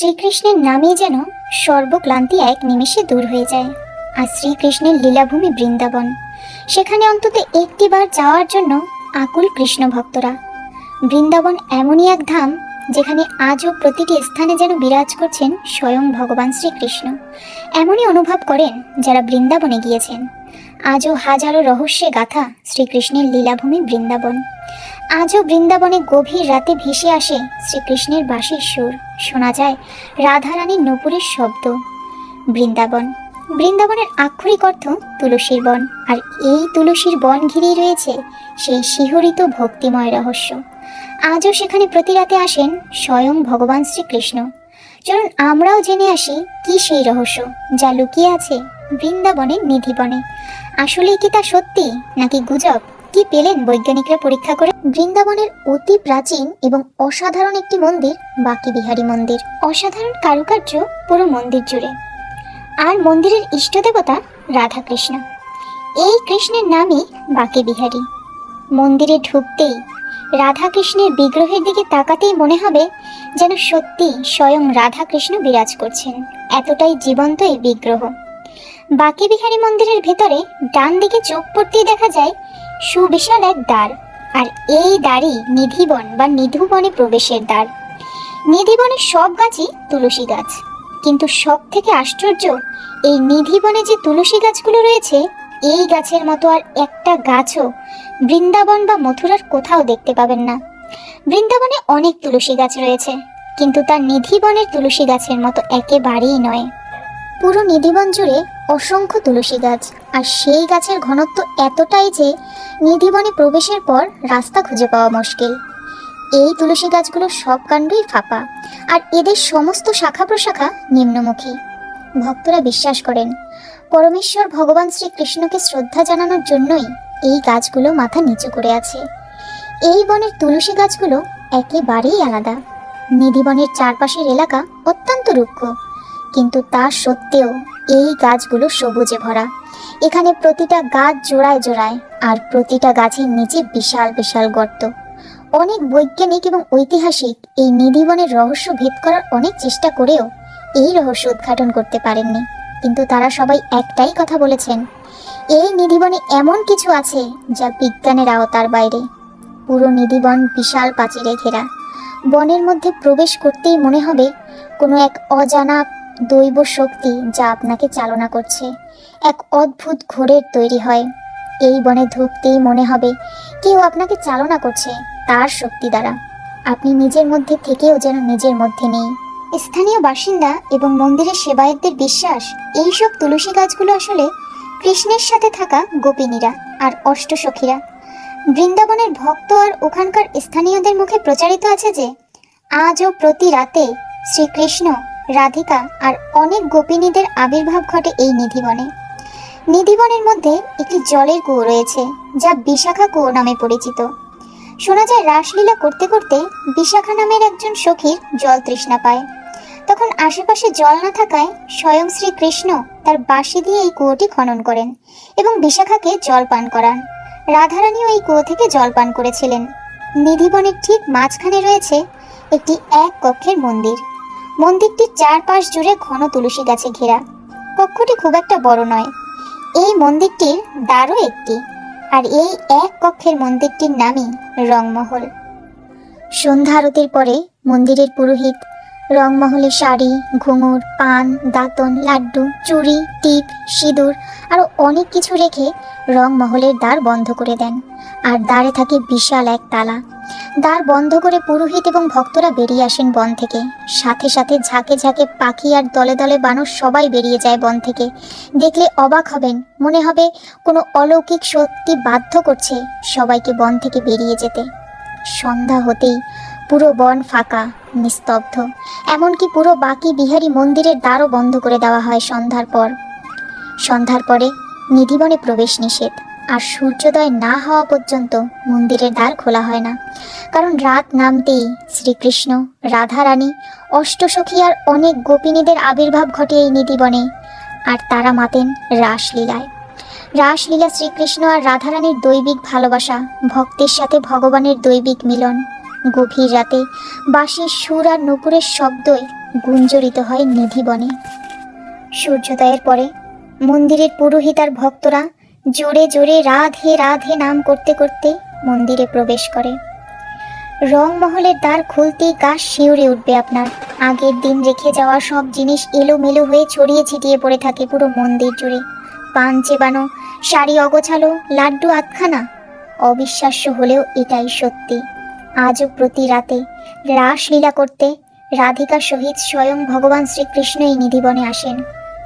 শ্রীকৃষ্ণের নামেই যেন সর্বক্লান্তি এক নিমেষে দূর হয়ে যায়। আর শ্রীকৃষ্ণের লীলাভূমি বৃন্দাবন। সেখানে অন্তত একটিবার যাওয়ার জন্য আকুল কৃষ্ণ ভক্তরা। বৃন্দাবন এমনই এক ধাম, যেখানে আজও প্রতিটি স্থানে যেন বিরাজ করছেন স্বয়ং ভগবান শ্রীকৃষ্ণ। এমনই অনুভব করেন যারা বৃন্দাবনে গিয়েছেন। আজও হাজারো রহস্যে গাথা শ্রীকৃষ্ণের লীলাভূমি বৃন্দাবন। আজও বৃন্দাবনে গভীর রাতে ভেসে আসে শ্রীকৃষ্ণের বাঁশির সুর। শোনা যায় রাধারানীর নপুরের শব্দ। বৃন্দাবন। বৃন্দাবনের আক্ষরিক অর্থ তুলসীর বন। আর এই তুলসীর বন ঘিরেই রয়েছে সেই শিহরিত ভক্তিময় রহস্য। আজও সেখানে প্রতি রাতে আসেন স্বয়ং ভগবান শ্রীকৃষ্ণ। চলুন আমরাও জেনে আসি কি সেই রহস্য যা লুকিয়ে আছে বৃন্দাবনের নিধিবনে। আসলেই কি তা সত্যি নাকি গুজব? কি পেলেন বৈজ্ঞানিকরা পরীক্ষা করে বৃন্দাবনের অতি প্রাচীন এবং অসাধারণ একটি মন্দির বাকি বিহারী মন্দির। অসাধারণ কারুকার্য পুরো মন্দির জুড়ে। আর মন্দিরের ইষ্টদেবতা রাধাকৃষ্ণ। এই কৃষ্ণের নামই বাকি বিহারী মন্দিরে ঢুকতেই রাধাকৃষ্ণের বিগ্রহের দিকে তাকাতেই মনে হবে যেন সত্যি স্বয়ং রাধাকৃষ্ণ বিরাজ করছেন। এতটাই জীবন্ত এই বিগ্রহ। বাকি বিহারী মন্দিরের ভেতরে ডান দিকে চোখ পড়তেই দেখা যায় সুবিশাল এক দ্বার, আর এই দ্বারই নিধিবন বা নিধুবনে প্রবেশের দ্বার। নিধিবনের সব গাছই তুলসী গাছ। কিন্তু সব থেকে আশ্চর্য, এই নিধিবনে যে তুলসী গাছগুলো রয়েছে, এই গাছের মতো আর একটা গাছও বৃন্দাবন বা মথুরার কোথাও দেখতে পাবেন না। বৃন্দাবনে অনেক তুলসী গাছ রয়েছে, কিন্তু তার নিধিবনের তুলসী গাছের মতো একেবারেই নয়। পুরো নিধিবন জুড়ে অসংখ্য তুলসী গাছ। আর সেই গাছের ঘনত্ব এতটাই যে নিধিবনে প্রবেশের পর রাস্তা খুঁজে পাওয়া মুশকিল। এই তুলসী গাছগুলোর সব কাণ্ডই ফাঁপা, আর এদের সমস্ত শাখা প্রশাখা নিম্নমুখী। ভক্তরা বিশ্বাস করেন, পরমেশ্বর ভগবান শ্রীকৃষ্ণকে শ্রদ্ধা জানানোর জন্যই এই গাছগুলো মাথা নিচু করে আছে। এই বনের তুলসী গাছগুলো একেবারেই আলাদা। নিধিবনের চারপাশের এলাকা অত্যন্ত রুক্ষ, কিন্তু তা সত্ত্বেও এই গাছগুলো সবুজে ভরা। এখানে প্রতিটা গাছ জোড়ায় জোড়ায়, আর প্রতিটা গাছের নিচে বিশাল বিশাল গর্ত। অনেক বৈজ্ঞানিক এবং ঐতিহাসিক এই নিধিবনের রহস্য ভেদ করার অনেক চেষ্টা করেও এই রহস্য উদ্ঘাটন করতে পারেননি। কিন্তু তারা সবাই একটাই কথা বলেছেন, এই নিধিবনে এমন কিছু আছে যা বিজ্ঞানের আওতার বাইরে। পুরো নিধিবন বিশাল প্রাচীরে ঘেরা। বনের মধ্যে প্রবেশ করতেই মনে হবে কোনো এক অজানা দৈব শক্তি যা আপনাকে চালনা করছে। এক অদ্ভুত ঘোরের তৈরি হয়। এই বনে ঢুকতেই মনে হবে, কেউ আপনাকে চালনা করছে তার শক্তি দ্বারা। আপনি নিজের মধ্যে থেকেও যেন নিজের মধ্যে নেই। স্থানীয় বাসিন্দা এবং মন্দিরের সেবায়তদের বিশ্বাস এইসব তুলসী গাছগুলো আসলে কৃষ্ণের সাথে থাকা গোপিনীরা আর অষ্টসখীরা। বৃন্দাবনের ভক্ত আর ওখানকার স্থানীয়দের মুখে প্রচারিত আছে যে, আজও প্রতি রাতে শ্রীকৃষ্ণ রাধিকা আর অনেক গোপিনীদের আবির্ভাব ঘটে এই নিধিবনে। নিধিবনের মধ্যে একটি জলের কুয়ো রয়েছে, যা বিশাখা কুয়ো নামে পরিচিত। শোনা যায়, রাসলীলা করতে করতে বিশাখা নামের একজন সখীর জল তৃষ্ণা পায়। তখন আশেপাশে জল না থাকায় স্বয়ং শ্রীকৃষ্ণ তার বাঁশি দিয়ে এই কুয়োটি খনন করেন এবং বিশাখাকে জল পান করান। রাধারানীও এই কুয়ো থেকে জল পান করেছিলেন। নিধিবনের ঠিক মাঝখানে রয়েছে একটি এক কক্ষের মন্দির। মন্দিরটির চারপাশ জুড়ে ঘন তুলসী গাছে ঘেরা। কক্ষটি খুব একটা বড় নয়। এই মন্দিরটির দ্বারও একটি, আর এই এক কক্ষের মন্দিরটির নামই রংমহল। সন্ধ্যা আরতির পরে মন্দিরের পুরোহিত রংমহলে শাড়ি, ঘুঙুর, পান, দাঁতন, লাড্ডু, চুড়ি, টিপ, সিঁদুর আরও অনেক কিছু রেখে রংমহলের দ্বার বন্ধ করে দেন। আর দ্বারে থাকে বিশাল এক তালা। দ্বার বন্ধ করে পুরোহিত এবং ভক্তরা বেরিয়ে আসেন বন থেকে। সাথে সাথে ঝাঁকে ঝাঁকে পাখি আর দলে দলে বানর সবাই বেরিয়ে যায় বন থেকে। দেখলে অবাক হবেন, মনে হবে কোনো অলৌকিক শক্তি বাধ্য করছে সবাইকে বন থেকে বেরিয়ে যেতে। সন্ধ্যা হতেই পুরো বন ফাঁকা, নিস্তব্ধ। এমনকি পুরো বাকি বিহারি মন্দিরের দ্বারও বন্ধ করে দেওয়া হয় সন্ধ্যার পর। সন্ধ্যার পরে নিধিবনে প্রবেশ নিষেধ। আর সূর্যোদয় না হওয়া পর্যন্ত মন্দিরের দ্বার খোলা হয় না। কারণ রাত নামতেই শ্রীকৃষ্ণ, রাধারানী, অষ্টসখী আর অনেক গোপিনীদের আবির্ভাব ঘটে এই নিধিবনে, আর তারা মাতেন রাসলীলায়। রাসলীলা শ্রীকৃষ্ণ আর রাধারানীর দৈবিক ভালোবাসা, ভক্তের সাথে ভগবানের দৈবিক মিলন, গভীর রাতে বাঁশির সুর আর নুপুরের শব্দই গুঞ্জরিত হয় নিধিবনে। সূর্যোদয়ের পরে মন্দিরের পুরোহিত আর ভক্তরা জোরে জোরে রাধে রাধে নাম করতে করতে মন্দিরে প্রবেশ করে। রংমহলের দ্বার খুলতেই গা শিউরে উঠবে আপনার। আগের দিন রেখে যাওয়া সব জিনিস এলোমেলো হয়ে ছড়িয়ে ছিটিয়ে পড়ে থাকে পুরো মন্দির জুড়ে। পান চেবানো, শাড়ি অগোছালো, লাড্ডু আধখানা, অবিশ্বাস্য হলেও এটাই সত্যি। আজও প্রতি রাতে রাসলীলা করতে রাধিকার সহিত স্বয়ং ভগবান শ্রীকৃষ্ণ এই নিধিবনে আসেন।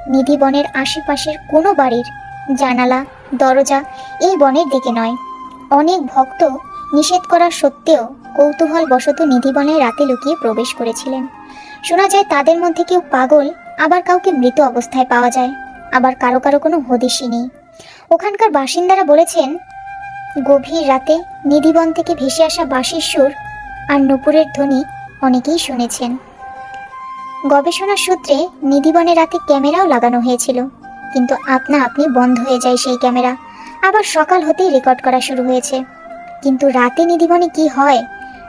নিধিবনের আশেপাশের কোনো বাড়ির জানালা দরজা এই বনের দিকে নয়। অনেক ভক্ত নিষেধ করা সত্ত্বেও কৌতূহল বশত নিধিবনে রাতে লুকিয়ে প্রবেশ করেছিলেন। শোনা যায় তাদের মধ্যে কেউ পাগল, আবার কাউকে মৃত অবস্থায় পাওয়া যায়। আবার কারও কারও কোনো হদিশই নেই। ওখানকার বাসিন্দারা বলেছেন, গভীর রাতে নিধিবন থেকে ভেসে আসা বাঁশির সুর আর নুপুরের ধ্বনি অনেকেই শুনেছেন। গবেষণার সূত্রে নিধিবনে রাতে ক্যামেরাও লাগানো হয়েছিল। কিন্তু আপনা আপনি বন্ধ হয়ে যায় সেই ক্যামেরা। আবার সকাল হতেই রেকর্ড করা শুরু হয়েছে। কিন্তু রাতে নিধিবনে কি হয়,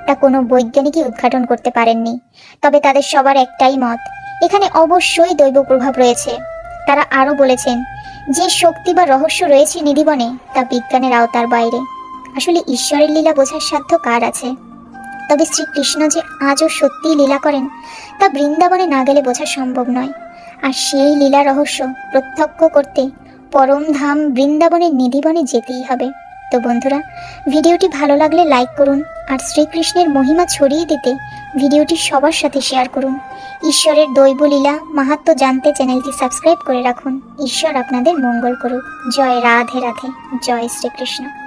তা কোনো বৈজ্ঞানিকই উদ্ঘাটন করতে পারেননি। তবে তাদের সবার একটাই মত, এখানে অবশ্যই দৈব প্রভাব রয়েছে। তারা আরও বলেছেন, যে শক্তি বা রহস্য রয়েছে নিধিবনে তা বিজ্ঞানের আওতার বাইরে। আসলে ঈশ্বরের লীলা বোঝার সাধ্য কার আছে? তবে শ্রীকৃষ্ণ যে আজও সত্যিই লীলা করেন, তা বৃন্দাবনে না গেলে বোঝা সম্ভব নয়। আর সেই লীলা রহস্য প্রত্যক্ষ করতে পরম ধাম বৃন্দাবনের নিধিবনে যেতেই হবে। তো বন্ধুরা, ভিডিওটি ভালো লাগলে লাইক করুন আর শ্রীকৃষ্ণের মহিমা ছড়িয়ে দিতে ভিডিওটি সবার সাথে শেয়ার করুন। ঈশ্বরের দৈব লীলা মাহাত্ম জানতে চ্যানেলটি সাবস্ক্রাইব করে রাখুন। ঈশ্বর আপনাদের মঙ্গল করুক। জয় রাধে রাধে। জয় শ্রীকৃষ্ণ।